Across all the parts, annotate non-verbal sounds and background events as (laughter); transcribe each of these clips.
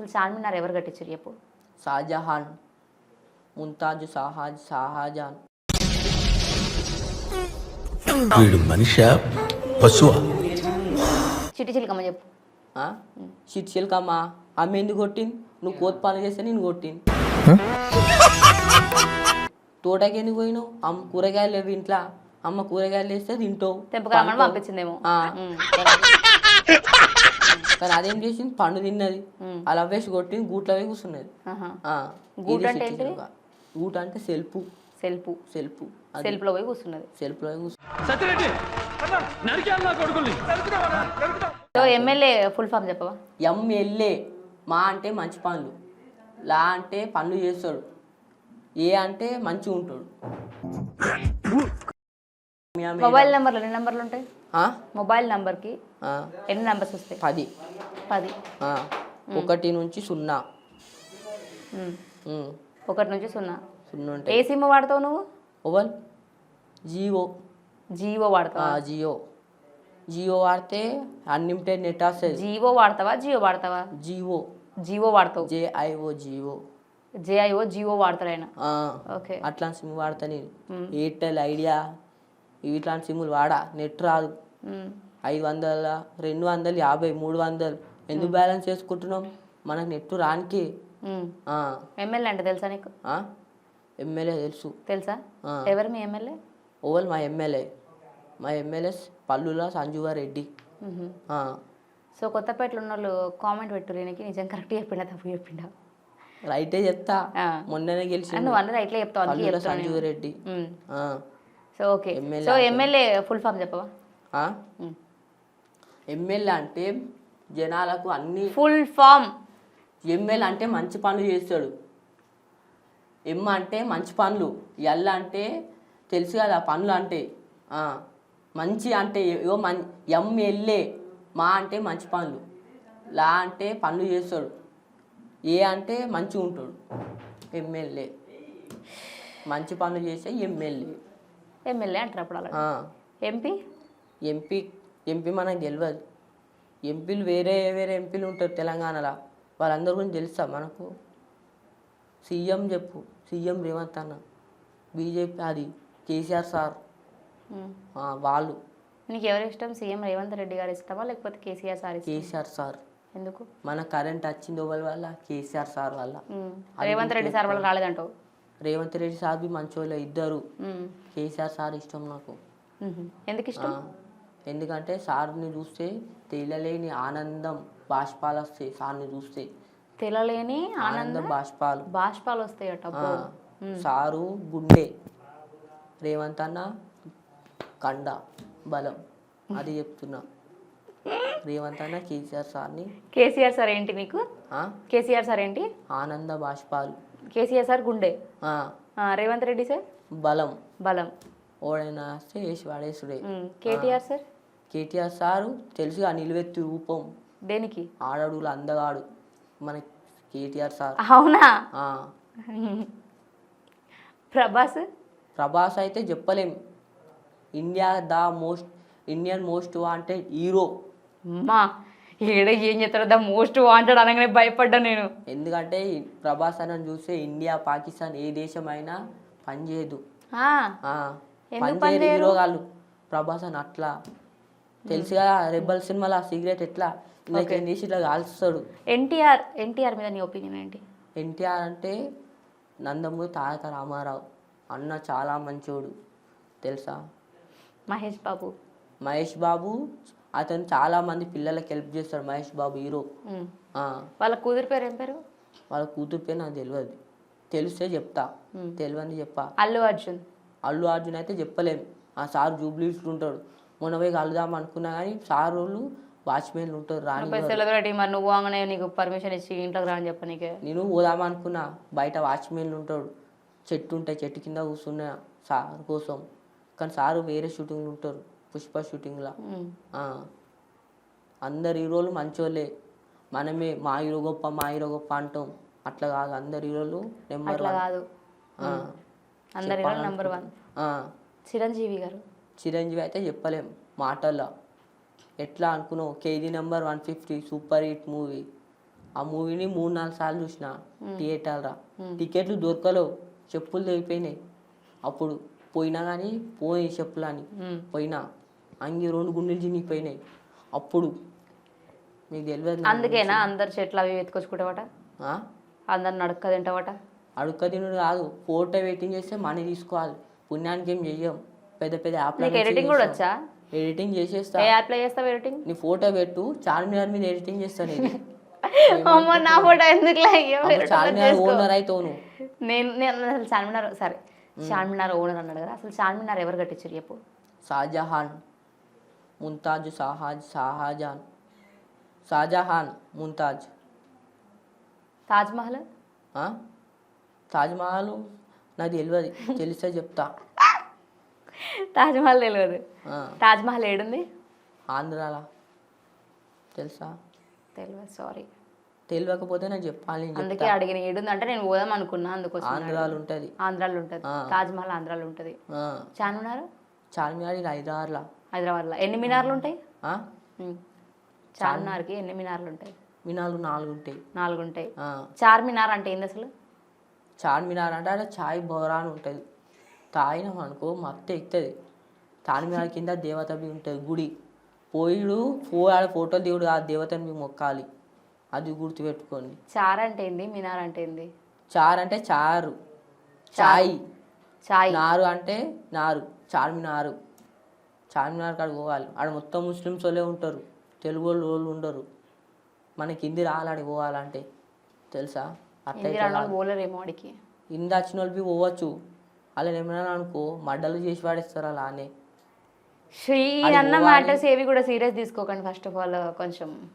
అసలు చార్మినార్ ఎవరు కట్టించారు చెప్పు. షాజహాన్ ముంతాజ్ షాహాజ్ షాజహాన్ వీడు మనిషా? పశువా? చిట్టి చిలకమ్మ చెప్పు. చిట్చెలకమ్మా ఆమె ఎందుకు కొట్టింది? నువ్వు కోతి పనులు చేస్తే నేను కొట్టింది. తోటకి ఎందుకు పోయినావు? అమ్మ కూరగాయలు లేవు ఇంట్లో. అమ్మ కూరగాయలు వేస్తే తింటావు. తెంపకరమ్మని. పంపించిందేమో. కానీ అదేం చేసింది? పండు తిన్నది. అలా వేసి కొట్టింది గూట్లో పోయి కూర్చున్నది గూట్ అంటే. గూట్ అంటే సెల్ఫ్ సెల్ఫ్ సెల్ఫ్ అది సెల్ఫ్లో పోయి కూర్చున్నది. సెల్ఫ్లో పోయి కూర్చు సో ఎమ్మెల్యే ఫుల్ ఫామ్ చెప్పవా? ఎంఎల్ఏ మా అంటే మంచి పనులు. లా అంటే పనులు చేస్తాడు. ఏ అంటే మంచిగా ఉంటాడు. మొబైల్ నెంబర్లు ఎన్ని నెంబర్లు ఉంటాయి? మొబైల్ నెంబర్కి ఎన్ని నెంబర్స్ వస్తాయి? పది. పది. ఒకటి నుంచి సున్నా. ఒకటి నుంచి సున్నా. సున్నా ఏ ఉంటాయి సిమ్ వాడతావు నువ్వు? ఓవల్ జియో. జియో వాడతావా? జియో. జియో వాడితే అన్లిమిటెడ్ నెట్ వస్తుంది. జియో వాడతావా? జియో వాడతావా? జియో. జియో వాడతావు. జేఐఓ జియో. జేఐఓ జియో వాడతాడు ఆయన. ఓకే. అట్లాంటి సిమ్ వాడతా నేను. Airtel Idea. ఇట్లాంటి సిమ్లు వాడా? నెట్ రాదు. ఐదు వందల రెండు వందలు యాభై మూడు వందలు. ఎందుకు బ్యాలెన్స్ చేసుకుంటున్నాం? మనకు నెట్ రానికి. ఎమ్మెల్యే అంటే తెలుసా నీకు? ఎమ్మెల్యే తెలుసు. తెలుసా. ఎవరు మీ ఎమ్మెల్యే? ఓవల్ మా ఎమ్మెల్యే. మా ఎమ్మెల్యే పల్లుల సంజువారెడ్డి సో కొత్తపేటలో ఉన్న వాళ్ళు కామెంట్ పెట్టు నిజం కరెక్ట్ చెప్పిండా? తప్పు చెప్పిండా? రైటే చెప్తా. మొన్ననే గెలిచి నువ్వు అందరూ ఇట్లా చెప్తావు. Sanjeeva Reddy so okay so MLA full form చెప్పవా. ఎమ్మెల్యే అంటే జనాలకు అన్ని ఫుల్ ఫామ్ ఎమ్మెల్యే అంటే మంచి పనులు చేస్తాడు. ఎమ్ అంటే మంచి పనులు. ఎల్ అంటే తెలుసు కదా పనులు అంటే. మంచి అంటే ఏవో మన్ ఎంఎల్ఏ మా అంటే మంచి పనులు. లా అంటే పనులు చేస్తాడు. ఏ అంటే మంచిగా ఉంటాడు. ఎమ్మెల్యే మంచి పనులు చేసే ఎమ్మెల్యే ఎమ్మెల్యే అంటారు అప్పుడు అలా ఎంపీ? ఎంపీ ఎంపీ మనకు తెలియదు ఎంపీలు వేరే వేరే ఎంపీలు ఉంటారు తెలంగాణలో. వాళ్ళందరి గురించి తెలుసా మనకు? సీఎం చెప్పు సీఎం రేవంత్ అన్న బీజేపీ అది కేసీఆర్ సార్. వాళ్ళు. నీకు ఎవరు ఇష్టం? సీఎం రేవంత్ రెడ్డి గారు ఇష్టమా? లేకపోతే కేసీఆర్ సార్ కేసీఆర్ సార్. ఎందుకు? మన కరెంట్ వచ్చింది వల్ల? కేసీఆర్ సార్ వల్ల. రేవంత్ రెడ్డి సార్ వాళ్ళు రాలేదంటావు? రేవంత్ రెడ్డి సార్ బి మంచోళ్ళే ఇద్దరు. కేసీఆర్ సార్ ఇష్టం నాకు. ఎందుకు ఇష్టం ఎందుకంటే సార్ని చూస్తే తేలలేని ఆనందం బాష్పాలు వస్తాయి సార్ని చూస్తే. తెలలేని ఆనంద బాష్పాలు. బాష్పాలు వస్తాయట. సారు గుండె. రేవంత్ అన్న కండ బలం. అది చెప్తున్నా. రేవంత్ అన్న కేసీఆర్ సార్ని. కేసీఆర్ సార్ ఏంటి ఆ, కేసీఆర్ సార్ ఏంటి? ఆనంద బాష్పాలు. కేసీఆర్ సార్ గుండె. ఆ, ఆ, రేవంత్ రెడ్డి సార్? బలం. బలం. ఓడైనా వస్తే వేసి వాడేసుడే. KTR sir? కేటీఆర్ సారు తెలుసుగా నిలువెత్తి రూపం. దేనికి? ఆడడుగులు అందగాడు. మన కేటీఆర్ సార్. అవునా? ఆ, ప్రభాస్? ప్రభాస్ అయితే చెప్పలేం. India the most Indian most wanted hero. అమ్మా. ఏడ ఏం చేస్తారో ద మోస్ట్ వాంటెడ్ అనగానే భయపడ్డా నేను. ఎందుకంటే ప్రభాస్ అని చూస్తే ఇండియా పాకిస్తాన్ ఏ ఎందుకు పనిచేయరు పనిచేయరు? హీరో వాళ్ళు ప్రభాస్ అని అట్లా. తెలుసు కదా రెబల్ సినిమాలో సిగరెట్ ఎట్లా? ఇలా చేసి ఇట్లా కాల్స్తాడు. ఎన్టీఆర్ ఎన్టీఆర్ మీద నీ ఒపీనియన్ ఏంటి? ఎన్టీఆర్ అంటే నందమూరి తారక రామారావు. అన్న చాలా మంచోడు. తెలుసా? మహేష్ బాబు. మహేష్ బాబు అతను చాలా మంది పిల్లలకి హెల్ప్ చేస్తాడు మహేష్ బాబు హీరో వాళ్ళ కూతురు పేరు ఏం పేరు? వాళ్ళ కూతురు పేరు నాకు తెలియదు తెలిస్తే చెప్తా. తెలియని చెప్పా. అల్లు అర్జున్. అల్లు అర్జున్ అయితే చెప్పలేం. ఆ సార్ జూబ్లీస్ ఉంటాడు. మొన్న పోయి కలుద్దాం అనుకున్నా కానీ సార్ వాళ్ళు వాచ్మెన్లు ఉంటారు రాని సెలబ్రిటీ మరి. నువ్వు వాగానే నీకు పర్మిషన్ ఇచ్చి ఇంట్లోకి రా అని చెప్ప నీకే. నేను పోదాం అనుకున్నా. బయట వాచ్మెన్లు ఉంటాడు చెట్టు ఉంటాయి చెట్టు కింద కూర్చున్నా సార్ కోసం. కానీ సారు వేరే షూటింగ్లు ఉంటారు. పుష్ప షూటింగ్లా. అందరు హీరోలు మంచోళ్ళే. మనమే మా హీరో గొప్ప మా హీరో గొప్ప అంటాం. అట్లా కాదు అందరు హీరోలు నెంబర్ కాదు. అందరి నెంబర్ వన్. చిరంజీవి గారు. చిరంజీవి అయితే చెప్పలేం. మాటల్లో. ఎట్లా అనుకున్నావు? KG number one fifty super hit movie. ఆ మూవీని మూడు నాలుగు సార్లు చూసిన. థియేటర్లో. టికెట్లు దొరకలేవు. చెప్పులు తెగిపోయినాయి. అప్పుడు పోయినా కానీ పోయి చెప్పులు అని. పోయినా. అంగి రెండు గుండెలు చినిగిపోయినాయి. అప్పుడు మీకు తెలియదు. అందుకేనా? అందరు చెట్లు అవి ఎత్తుకొచ్చుకుంటావట ఆ? అందరు నడక తింటావట? అడుక్క తినుడు కాదు. ఫోటో వెయిటింగ్ చేస్తే మనీ తీసుకోవాలి. పుణ్యానికి ఏం చెయ్యం? పెద్ద పెద్ద నీకు ఎడిటింగ్ కూడా వచ్చా? ఎడిటింగ్ చేసేస్తా. ఏ యాప్లో చేస్తావు ఎడిటింగ్? నీ ఫోటో పెట్టు. చార్మినార్ మీద ఎడిటింగ్ చేస్తాను (laughs) అమ్మో నా ఫోటో ఎందుకు చార్మినార్ ఓనర్ అవుతావు నువ్వు నేను నేను అసలు చార్మినార్ సరే. చార్మినార్ ఓనర్ అన్నాడు కదా. అసలు చార్మినార్ ఎవరు కట్టించారు చెప్పు. షాజహాన్. ముంతాజ్ షాహాజ్ షాహాజాన్. షాజహాన్ ముంతాజ్. తాజ్ మహల్? ఆ? తాజ్మహల్ నాకు తెలియదు తెలిస్తే చెప్తా. తాజ్ మహల్ తెలియదు ఆ, తాజ్ మహల్ ఏడుంది? ఆంధ్రాల. తెలుసా? తెలియదు సారీ. తెలియకపోతే నాకు చెప్పాలి నేను అందుకే అడిగిన ఏడుంది అంటే నేను పోదాం అనుకున్నా అందుకోసం ఆంధ్రాలు ఉంటుంది ఆంధ్రాలో ఉంటుంది తాజ్ మహల్ ఆంధ్రాలో ఉంటుంది చార్మినార్? చార్మినార్ ఇది హైదరాబాద్లో. హైదరాబాద్లో. ఎన్ని మినార్లు ఉంటాయి. చార్మినార్కి ఎన్ని మినార్లు ఉంటాయి? మీ నాలుగు ఉంటాయి నాలుగు ఉంటాయి. చార్మినార్ అంటే ఏంది అసలు? చార్మినార్ అంటే ఆడ చాయ్ బోరా అని ఉంటుంది. తాగినాం అనుకో మత్తు ఎక్కుతుంది. చార్మినార్ కింద దేవత బి ఉంటుంది గుడి. పోయిడు పో ఆడ ఫోటోలు దిగుడు ఆ దేవతని మీ మొక్కాలి. అది గుర్తుపెట్టుకోండి. చార్ అంటే ఏంది? మినార్ అంటే ఏంది? చార్ అంటే చారు. చాయ్. చాయ్. నారు అంటే నారు. చార్మినారు చార్మినార్ కాడ పోవాలి. ఆడ మొత్తం ముస్లిమ్స్ వాళ్ళే ఉంటారు. తెలుగు వాళ్ళు వాళ్ళు ఉండరు. మనకి హిందీ రాలాడి పోవాలంటే. తెలుసా? అట్లా హిందీ రాని వాళ్ళు. పోలేరేమో వాడికి హిందీ వచ్చిన వాళ్ళు పోవచ్చు. అలా ఏమైనా అనుకో మడ్డలు చేసి వాడేస్తారు అలా అని. శ్రీ అన్న మ్యాటర్స్ ఏవి కూడా సీరియస్ తీసుకోకండి ఫస్ట్ ఆఫ్ ఆల్ కొంచెం.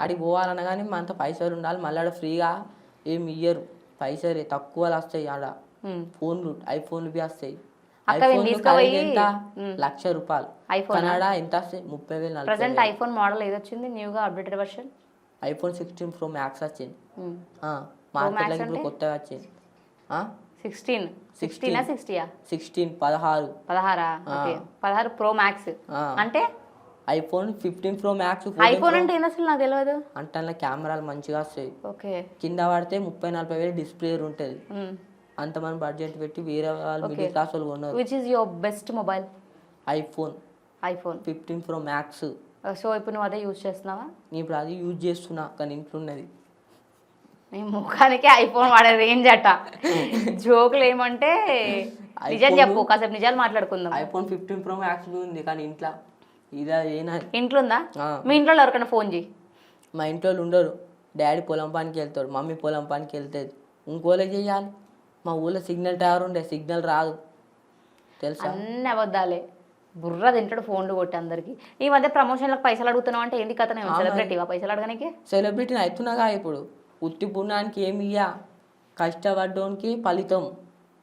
అడిగి పోవాలన్నా కానీ మనతో పైసలు ఉండాలి. మళ్ళీ ఆడ ఫ్రీగా ఏమి ఇయ్యరు. పైసలు తక్కువలు వస్తాయి ఆడ. ఫోన్లు ఐఫోన్లు బి వస్తాయి. తీసుకుపోయి-. లక్ష రూపాయలు. ఐఫోన్? కన్నడ ఎంత ముప్పై వేలు ప్రజెంట్ ఐఫోన్ మోడల్ ఏది వచ్చింది? న్యూగా updated version? IPhone sixteen pro max వచ్చింది. మార్కెట్లో ఇప్పుడు కొత్తగా వచ్చింది. సిక్స్టీన్. సిక్స్టీనా. సిక్స్టీయా? సిక్స్టీన్ పదహారు. పదహారా? పదహారు ప్రో మ్యాక్స్. అంటే? IPhone fifteen pro max iPhone అంటే ఏంది అసలు నాకు తెలియదు అంటే అందులో కెమెరాలు మంచిగా వస్తాయి. ఓకే. కింద పడితే ముప్పై నలభై వేలు డిస్ప్లే ఉంటుంది అంత మన బడ్జెట్ పెట్టి వేరే వాళ్ళు మిడిల్ క్లాస్ వాళ్ళు కొన్నారు. Which is your best mobile iPhone iPhone fifteen pro max so ఇప్పుడు నువ్వు అదే యూజ్ చేస్తున్నావా? నేను ఇప్పుడు అది యూజ్ చేస్తున్నా కానీ ఇంట్లో ఉన్నది. నీ ముఖానికి ఐఫోన్ వాడే రేంజ్ అట జోకులు ఏమంటే నిజం చెప్పు కాసేపు నిజాలు మాట్లాడుకుందాం. ఐఫోన్ ఫిఫ్టీన్ ప్రో మ్యాక్స్ ఉంది కానీ ఇంట్లో ఇదా ఏనా? ఇంట్లో ఉందా. మీ ఇంట్లో ఎవరికైనా ఫోన్ చేయి మా ఇంట్లో ఉండరు. డాడీ పొలం పనికి వెళ్తాడు మమ్మీ పొలం పనికి వెళ్తుంది. ఇంకోలే చేయాలి మా ఊళ్ళో సిగ్నల్ టవర్ ఉండే సిగ్నల్ రాదు. తెలుసా? అన్ని అబద్ధాలే. బుర్ర తింటాడు ఫోన్లు కొట్టి అందరికి. ఈ మధ్య ప్రమోషన్లకు పైసలు అడుగుతున్నావు అంటే ఏంటి కథ? నేను సెలబ్రిటీవా? పైసలు అడగడానికి సెలబ్రిటీని అవుతున్నాగా ఇప్పుడు. ఉత్తి పుణ్యానికి ఏమి ఇయ్యా? కష్టపడ్డోనికి ఫలితం.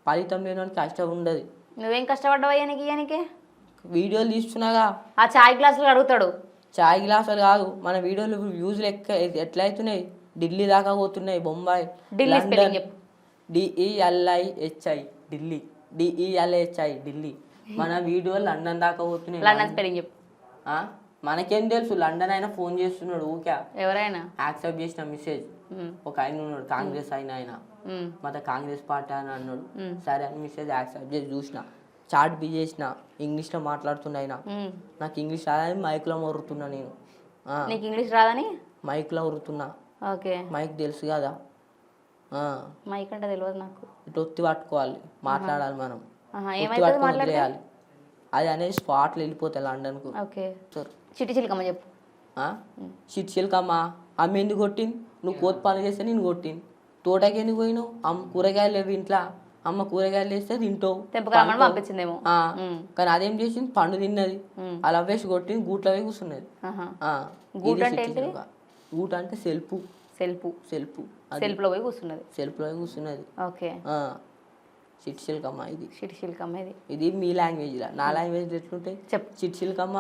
ఫలితం లేనోనికి కష్టం ఉండదు. నువ్వేం కష్టపడ్డావు అయ్యానికి ఇయ్యానికి వీడియోలు తీస్తున్నాగా. ఆ చాయ్ గ్లాసులు అడుగుతాడు. చాయ్ గ్లాసులు కాదు మన వీడియోలు వ్యూస్లు ఎక్క ఎట్లా అవుతున్నాయి ఢిల్లీ దాకా పోతున్నాయి బొంబాయి ఢిల్లీ spelling చెప్పు. D E L I H I Delhi D E L H I Delhi మన వీడియోలు లండన్ దాకా పోతున్నాయి లండన్ స్పెల్లింగ్ చెప్పు. ఆ? మనకేం తెలుసు లండన్ అయినా ఫోన్ చేస్తున్నాడు ఊకే. ఎవరైనా? యాక్సెప్ట్ చేసిన మెసేజ్. ఉమ్, ఒక ఆయన ఉన్నాడు కాంగ్రెస్ ఆయన ఆయన. ఉమ్, మత కాంగ్రెస్ పార్టీ అని అన్నాడు. సరే అని మెసేజ్ యాక్సెప్ట్ చేసి చూసిన. చాట్ బి చేసిన. ఇంగ్లీష్లో మాట్లాడుతున్నా ఆయన. ఉమ్. నాకు ఇంగ్లీష్ రాదని మైక్లో మొరుతున్నా నేను. ఆ, నీకు ఇంగ్లీష్ రాదని? మైక్లో ఉరుతున్నా ఓకే. మైక్ తెలుసు కదా. మైక్ అంటే తెలియదు నాకు. ఇటు ఒత్తి పట్టుకోవాలి మాట్లాడాలి మనం. ఒత్తి పట్టుకొని వదిలేయాలి. అది అనేది స్పాట్లు వెళ్ళిపోతాయి లండన్కు. ఓకే. సార్. చిటి చిలకమ్మ చెప్పు. షిట్ చిలకమ్మా అమ్మ ఎందుకు కొట్టింది? నువ్వు కోతి పనులు చేస్తే నేను కొట్టింది. తోటకి ఎందుకు పోయినావు? అమ్మ కూరగాయలు లేవు ఇంట్లో. అమ్మ కూరగాయలు వేస్తే తింటావు. పంపించిందేమో. కానీ అదేం చేసింది? పండు తిన్నది. అలా వేసి కొట్టింది గూట్లో పోయి కూర్చున్నది. గూట్ అంటే షిట్ సెల్ఫ్ సెల్ఫ్ సెల్ఫ్ సెల్ఫ్లో పోయి కూర్చున్నది. సెల్ఫ్లో పోయి కూర్చున్నది. ఓకే. చిలకమ్మ ఇది. చిటి చిలకమ్మ ఇది. ఇది మీ లాంగ్వేజ్లో నా లాంగ్వేజ్లో ఎట్లుంటాయి? చెప్పు చిట్ చిలకమ్మ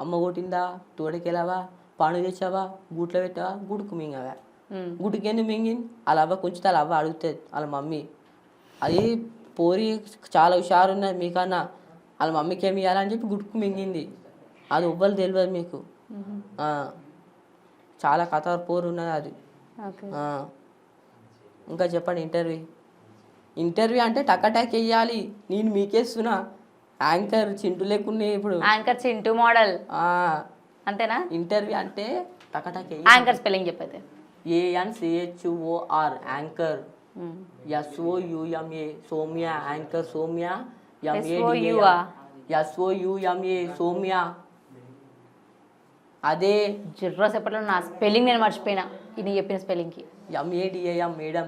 అమ్మ కొట్టిందా? తోటకెళ్ళావా పండు తెచ్చావా? గూట్లో పెట్టావా? గుడుకు మింగవా? ఉమ్. గుడికి ఎందుకు మింగింది? అలా అవ్వ కొంచెం అలా అవ్వ అడుగుతుంది. వాళ్ళ మమ్మీ. అది పోరి చాలా హుషారు ఉన్నది మీకన్నా. వాళ్ళ మమ్మీకి ఏమి ఇవ్వాలని చెప్పి గుడుకు మింగింది. అది ఉవ్వలు తెలియదు మీకు. ఆ, చాలా కథ పోరు ఉన్నది అది. ఇంకా చెప్పండి ఇంటర్వ్యూ. ఇంటర్వ్యూ అంటే టకటాక్ వేయాలి నేను మీకేస్తున్నా. యాంకర్ చింటు లేకుండా ఇప్పుడు. Anchor Chintu model. అంతేనా? ఇంటర్వ్యూ అంటే టకటాక్ anchor spelling చెప్పైతే. A N C H O R anchor. S O U M A Soumya anchor Soumya SOU-ఆ? S O U M A Soumya. అదే జుర్రా సేపట్లో నా స్పెల్లింగ్ నేను మర్చిపోయినా. ఇది చెప్పిన స్పెల్లింగ్కి. ఎంఏడిఏఎం మేడం